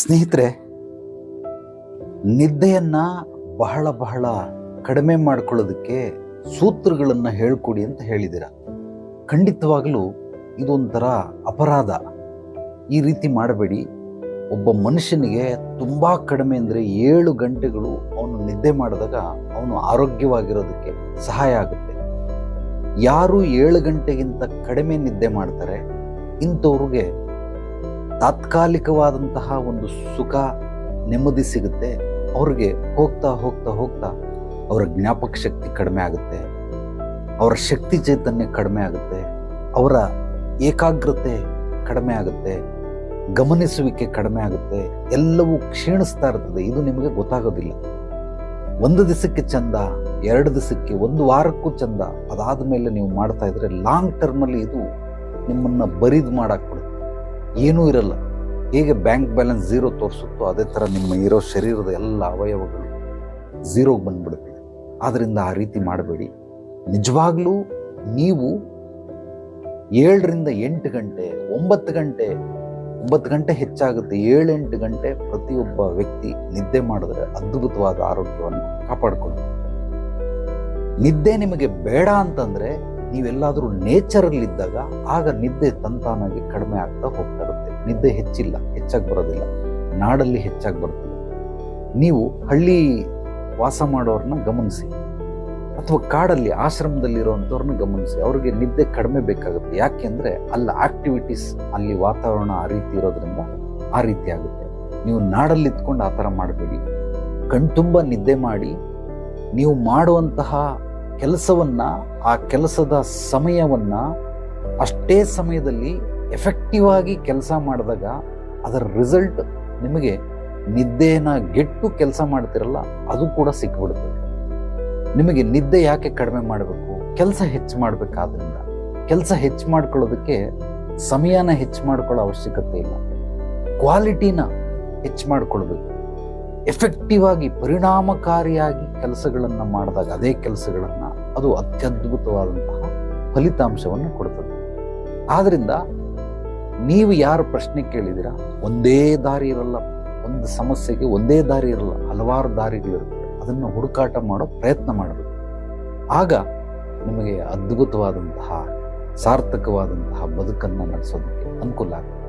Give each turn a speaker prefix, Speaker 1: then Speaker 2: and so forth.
Speaker 1: ಸ್ನೇಹಿತರೆ, ನಿದ್ದೆಯನ್ನು ಬಹಳ ಬಹಳ ಕಡಿಮೆ ಮಾಡ್ಕೊಳ್ಳೋದಕ್ಕೆ ಸೂತ್ರಗಳನ್ನು ಹೇಳ್ಕೊಡಿ ಅಂತ ಹೇಳಿದ್ದೀರ? ಖಂಡಿತವಾಗಲೂ ಇದೊಂಥರ ಅಪರಾಧ. ಈ ರೀತಿ ಮಾಡಬೇಡಿ. ಒಬ್ಬ ಮನುಷ್ಯನಿಗೆ ತುಂಬ ಕಡಿಮೆ ಅಂದರೆ ಏಳು ಗಂಟೆಗಳು ಅವನು ನಿದ್ದೆ ಮಾಡಿದಾಗ ಅವನು ಆರೋಗ್ಯವಾಗಿರೋದಕ್ಕೆ ಸಹಾಯ ಆಗುತ್ತೆ. ಯಾರು ಏಳು ಗಂಟೆಗಿಂತ ಕಡಿಮೆ ನಿದ್ದೆ ಮಾಡ್ತಾರೆ, ಇಂಥವ್ರಿಗೆ ತಾತ್ಕಾಲಿಕವಾದಂತಹ ಒಂದು ಸುಖ ನೆಮ್ಮದಿ ಸಿಗುತ್ತೆ. ಅವ್ರಿಗೆ ಹೋಗ್ತಾ ಹೋಗ್ತಾ ಹೋಗ್ತಾ ಅವರ ಜ್ಞಾಪಕ ಶಕ್ತಿ ಕಡಿಮೆ ಆಗುತ್ತೆ. ಅವರ ಶಕ್ತಿ ಚೈತನ್ಯ ಕಡಿಮೆ ಆಗುತ್ತೆ. ಅವರ ಏಕಾಗ್ರತೆ ಕಡಿಮೆ ಆಗುತ್ತೆ. ಗಮನಿಸುವಿಕೆ ಕಡಿಮೆ ಆಗುತ್ತೆ. ಎಲ್ಲವೂ ಕ್ಷೀಣಿಸ್ತಾ ಇರ್ತದೆ. ಇದು ನಿಮಗೆ ಗೊತ್ತಾಗೋದಿಲ್ಲ. ಒಂದು ದಿವಸಕ್ಕೆ ಚಂದ, ಎರಡು ದಿವಸಕ್ಕೆ ಒಂದು ವಾರಕ್ಕೂ ಚಂದ ಅದಾದ ಮೇಲೆ ನೀವು ಮಾಡ್ತಾ ಇದ್ರೆ ಲಾಂಗ್ ಟರ್ಮಲ್ಲಿ ಇದು ನಿಮ್ಮನ್ನು ಬರಿದು ಮಾಡಾಕ್ಬಿಡುತ್ತೆ. ಏನೂ ಇರಲ್ಲ. ಹೇಗೆ ಬ್ಯಾಂಕ್ ಬ್ಯಾಲೆನ್ಸ್ ಝೀರೋ ತೋರಿಸುತ್ತೋ ಅದೇ ಥರ ನಿಮ್ಮ ಇರೋ ಶರೀರದ ಎಲ್ಲ ಅವಯವಗಳು ಝೀರೋಗೆ ಬಂದ್ಬಿಡುತ್ತೆ. ಆದ್ದರಿಂದ ಆ ರೀತಿ ಮಾಡಬೇಡಿ. ನಿಜವಾಗ್ಲೂ ನೀವು ಏಳರಿಂದ ಎಂಟು ಗಂಟೆ, ಒಂಬತ್ತು ಗಂಟೆ ಒಂಬತ್ತು ಗಂಟೆ ಹೆಚ್ಚಾಗುತ್ತೆ. ಏಳೆಂಟು ಗಂಟೆ ಪ್ರತಿಯೊಬ್ಬ ವ್ಯಕ್ತಿ ನಿದ್ದೆ ಮಾಡಿದ್ರೆ ಅದ್ಭುತವಾದ ಆರೋಗ್ಯವನ್ನು ಕಾಪಾಡಿಕೊಳ್ಳಿ ನಿದ್ದೆ ನಿಮಗೆ ಬೇಡ ಅಂತಂದ್ರೆ ನೀವೆಲ್ಲಾದರೂ ನೇಚರಲ್ಲಿದ್ದಾಗ ಆಗ ನಿದ್ದೆ ತಂತಾನಾಗಿ ಕಡಿಮೆ ಆಗ್ತಾ ಹೋಗ್ತಾ ಇರುತ್ತೆ. ನಿದ್ದೆ ಹೆಚ್ಚಿಲ್ಲ, ಹೆಚ್ಚಾಗಿ ಬರೋದಿಲ್ಲ. ನಾಡಲ್ಲಿ ಹೆಚ್ಚಾಗಿ ಬರ್ತದೆ. ನೀವು ಹಳ್ಳಿ ವಾಸ ಮಾಡೋರನ್ನ ಗಮನಿಸಿ. ಅಥವಾ ಕಾಡಲ್ಲಿ ಆಶ್ರಮದಲ್ಲಿರುವಂಥವ್ರನ್ನ ಗಮನಿಸಿ. ಅವ್ರಿಗೆ ನಿದ್ದೆ ಕಡಿಮೆ ಬೇಕಾಗುತ್ತೆ. ಯಾಕೆಂದ್ರೆ ಅಲ್ಲಿ ಆಕ್ಟಿವಿಟೀಸ್ ಅಲ್ಲಿ ವಾತಾವರಣ ಆ ರೀತಿ ಇರೋದ್ರಿಂದ ಆ ರೀತಿ ಆಗುತ್ತೆ. ನೀವು ನಾಡಲ್ಲಿ ಇದ್ಕೊಂಡು ಆ ಥರ ಮಾಡಬೇಡಿ. ಕಣ್ತುಂಬ ನಿದ್ದೆ ಮಾಡಿ, ನೀವು ಮಾಡುವಂತಹ ಕೆಲಸವನ್ನ, ಆ ಕೆಲಸದ ಸಮಯವನ್ನ ಅಷ್ಟೇ ಸಮಯದಲ್ಲಿ ಎಫೆಕ್ಟಿವ್ ಆಗಿ ಕೆಲಸ ಮಾಡಿದಾಗ ಅದರ ರಿಸಲ್ಟ್ ನಿಮಗೆ ನಿದ್ದೆನ ಗೆಟ್ಟು ಕೆಲಸ ಮಾಡ್ತಿರಲ್ಲ, ಅದು ಕೂಡ ಸಿಕ್ಕಿಬಿಡುತ್ತೆ ನಿಮಗೆ ನಿದ್ದೆ ಯಾಕೆ ಕಡಿಮೆ ಮಾಡಬೇಕು? ಕೆಲಸ ಹೆಚ್ಚು ಮಾಡಬೇಕಾದ್ರಿಂದ. ಕೆಲಸ ಹೆಚ್ಚು ಮಾಡ್ಕೊಳ್ಳೋದಕ್ಕೆ ಸಮಯನ ಹೆಚ್ಚು ಮಾಡ್ಕೊಳ್ಳೋ ಅವಶ್ಯಕತೆ ಇಲ್ಲ. ಕ್ವಾಲಿಟಿನ ಹೆಚ್ಚು ಮಾಡ್ಕೊಳ್ಬೇಕು ಎಫೆಕ್ಟಿವ್ ಆಗಿ, ಪರಿಣಾಮಕಾರಿಯಾಗಿ ಕೆಲಸಗಳನ್ನು ಮಾಡಿದಾಗ, ಅದೇ ಕೆಲಸಗಳನ್ನು ಅದು ಅತ್ಯದ್ಭುತವಾದಂತಹ ಫಲಿತಾಂಶವನ್ನು ಕೊಡುತ್ತದೆ ಆದ್ದರಿಂದ ನೀವು ಯಾರು ಪ್ರಶ್ನೆ ಕೇಳಿದಿರ ಒಂದೇ ದಾರಿ ಇರಲ್ಲ. ಒಂದು ಸಮಸ್ಯೆಗೆ ಒಂದೇ ದಾರಿ ಇರಲ್ಲ. ಹಲವಾರು ದಾರಿಗಳಿರುತ್ತೆ. ಅದನ್ನು ಹುಡುಕಾಟ ಮಾಡೋ ಪ್ರಯತ್ನ ಮಾಡಬೇಕು. ಆಗ ನಿಮಗೆ ಅದ್ಭುತವಾದಂತಹ, ಸಾರ್ಥಕವಾದಂತಹ ಬದುಕನ್ನು ನಡೆಸೋದಕ್ಕೆ ಅನುಕೂಲ ಆಗುತ್ತೆ